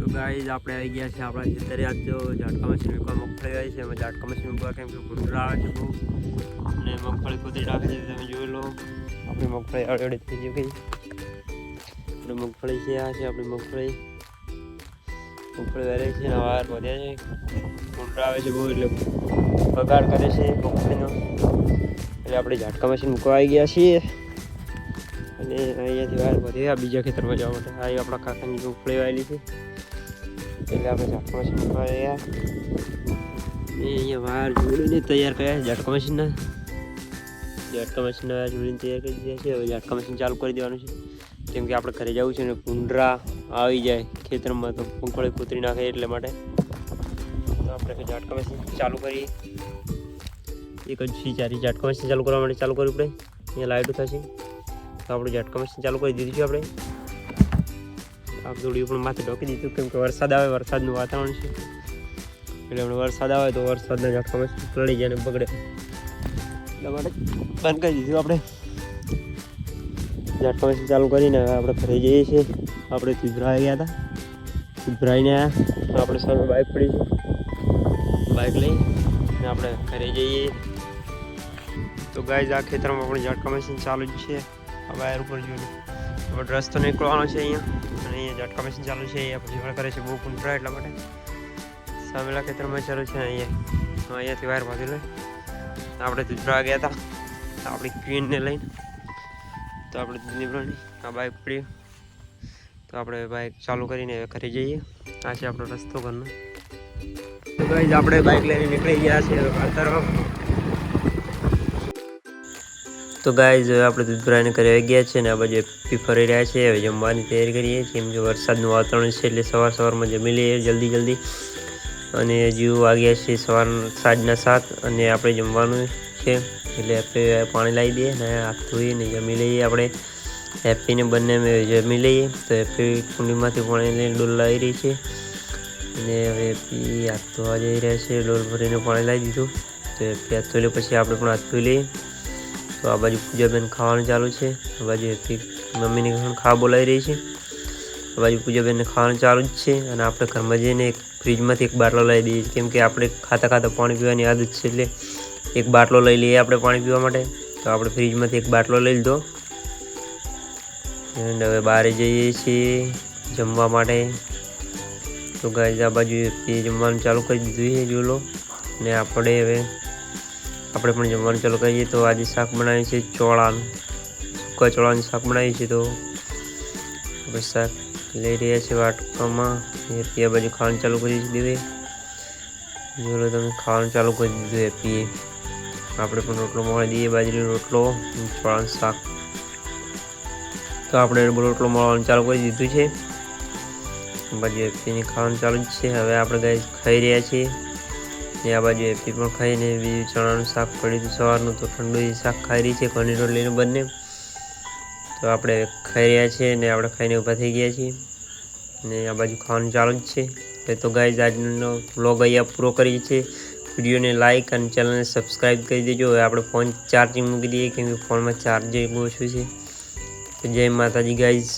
તો ગાઈઝ આપણે આવી ગયા છે આપણા ખેતરે આજ જો ઝાટકા મશીન મૂકવા મગફળી આવી છે. એમાં ઝાટકા મશીન મૂકવા કેમ કે ગુંડરા આવે છે બહુ. અને મગફળી કુદરી રાખે છે, તમે જોઈ લો. આપણી મગફળી અડડી થઈ ગઈ ગઈ આપણી મગફળી છે, આ છે આપણી મગફળી. મગફળી વેરે છે ને વાર વધ્યા છે. ગુંડરા આવે છે બહુ, એટલે બગાડ કરે છે મગફળીનો. એટલે આપણે ઝાટકા મશીન મૂકવા આવી ગયા છીએ. અને અહીંયાથી વધે આ બીજા ખેતરમાં જવા માટે. આ આપણા કાકાની મગફળી વાયેલી છે. એટલે આપણે ઝાટકા મશીન આવ્યા એ અહીંયા વાર જોડીને તૈયાર કર્યા? છે ઝાટકા વાર જોડીને તૈયાર કરી દીધા છે. હવે ઝાટકા મશીન ચાલુ કરી દેવાનું છે. કેમ કે આપણે ઘરે જવું છે ને કુંડરા આવી જાય ખેતરમાં તો પંખોળી કૂતરી નાખે એટલે માટે. તો આપણે ઝાટકા મશીન ચાલુ કરીએ. એક જ સિંચારી ઝાટકા મશીન ચાલુ કરવા માટે ચાલુ કરવું પડે. અહીંયા લાઇટો થશે તો આપણે ઝાટકા મશીન ચાલુ કરી દીધું છે આપણે. આપ પણ માથે ઢોકી દીધું કેમ કે વરસાદ આવે, વરસાદનું વાતાવરણ છે. એટલે હમણાં વરસાદ આવે તો વરસાદના મશીન પલળી જાય ને બગડે. એટલા માટે બંધ કરી દીધું આપણે. ઝાટકા ચાલુ કરીને હવે આપણે ઘરે જઈએ છીએ. આપણે તિભરાઈ ગયા હતા. ચિભરાઈને આપણે સામે બાઇક પડી બાઇક લઈ ને આપણે ઘરે જઈએ. તો ગાય આ ખેતરમાં પણ ઝાટકા મશીન ચાલુ જ છે. આ વાયર ઉપર જોયું. આપણે રસ્તો નીકળવાનો છે અહીંયા. અને અહીંયા જટકા મશીન ચાલુ છે અહીંયા પછી ઝઘડ કરે છે, બહુ કુંટરા એટલા માટે. સામેલા ખેતરમાં ચાલુ છે, અહીંયા. અહીંયાથી વાયર ભાગી લે. આપણે દૂધરા ગયા હતા આપણી ક્વીનને લઈને. તો આપણે દૂધની આ બાઇક પડી. તો આપણે બાઇક ચાલુ કરીને કરી જઈએ. આ છે આપણો રસ્તો ઘરનો. તો ગાઈઝ, આપણે બાઇક લઈને નીકળી ગયા છીએ અત્યારે તો ગાય હવે આપણે દૂધભરાને ઘરે આવી ગયા છે ને આ બાજુ એપી ફરી રહ્યા છે. હવે જમવાની તૈયારી કરીએ કેમ કે વરસાદનું વાતાવરણ છે એટલે સવાર સવારમાં જમી લઈએ જલ્દી જલ્દી. અને હજુ વાગ્યા છે સવાર સાંજના સાત અને આપણે જમવાનું છે. એટલે આપણે પાણી લાવી દઈએ ને હાથ ધોઈને જમી લઈએ આપણે. હેપીને બંને અમે જમી લઈએ. તો હેપી કુંડીમાંથી પાણી લઈને ડોલ લાવી રહી છે. અને હવે હેપી હાથ ધોવા જઈ રહ્યા છે. ડોલ ભરીને પાણી લાવી દીધું. તો હેપી હાથ ધોઈ લે, પછી આપણે પણ હાથ ધોઈ લઈએ. તો આ બાજુ પૂજાબેન ખાવાનું ચાલુ છે. આ બાજુ હેપી મમ્મીને પણ ખાવા બોલાવી રહી છે. આ બાજુ પૂજાબેનને ખાવાનું ચાલુ જ છે અને આપણે ઘરમાં જઈને એક ફ્રીજમાંથી એક બાટલો લઈ દઈએ છીએ કેમ કે આપણે ખાતા ખાતા પાણી પીવાની આદત છે એટલે એક બાટલો લઈ લઈએ આપણે પાણી પીવા માટે. તો આપણે ફ્રીજમાંથી એક બાટલો લઈ લીધો. એન્ડ હવે બહાર જઈએ છીએ જમવા માટે. તો ગાય આ બાજુ જમવાનું ચાલુ કરી દીધું છે જોલો ને આપણે હવે આપણે પણ જમવાનું ચાલુ કરીએ તો આજે શાક બનાવીએ છીએ ચોળાનું. સૂકા ચોળાનું શાક બનાવીએ છીએ તો આપણે શાક લઈ રહ્યા છીએ વાટકામાં. પીએ બાજુ ખાવાનું ચાલુ કરી દીધું જોલો તમે, ખાવાનું ચાલુ કરી દીધું પીએ આપણે પણ રોટલો મળી દઈએ બાજરીનો રોટલો ચોળાનું શાક. તો આપણે રોટલો મળવાનું ચાલુ કરી દીધું છે. બાજુ એપીને ખાવાનું ચાલુ જ છે. હવે આપણે ગાય ખાઈ રહ્યા છીએ. ને આ બાજુ એપી પણ ખાઈને બીજું ચણાનું શાક પડ્યું હતું. સવારનું તો ઠંડુ શાક ખાઈ રહી છે ઘણી રોટલીનું બંને. તો આપણે ખાઈ રહ્યા છીએ ને આપણે ખાઈને ઊભા થઈ ગયા છીએ. ને આ બાજુ ખાવાનું ચાલુ જ છે. તો ગાય આજનો વ્લોગ અહીંયા પૂરો કરીએ છીએ. વિડીયોને લાઇક અને ચેનલને સબસ્ક્રાઈબ કરી દેજો. હવે આપણે ફોન ચાર્જિંગ મૂકી દઈએ, કેમ કે ફોનમાં ચાર્જિંગ ઓછું છે. તો જય માતાજી ગાઈઝ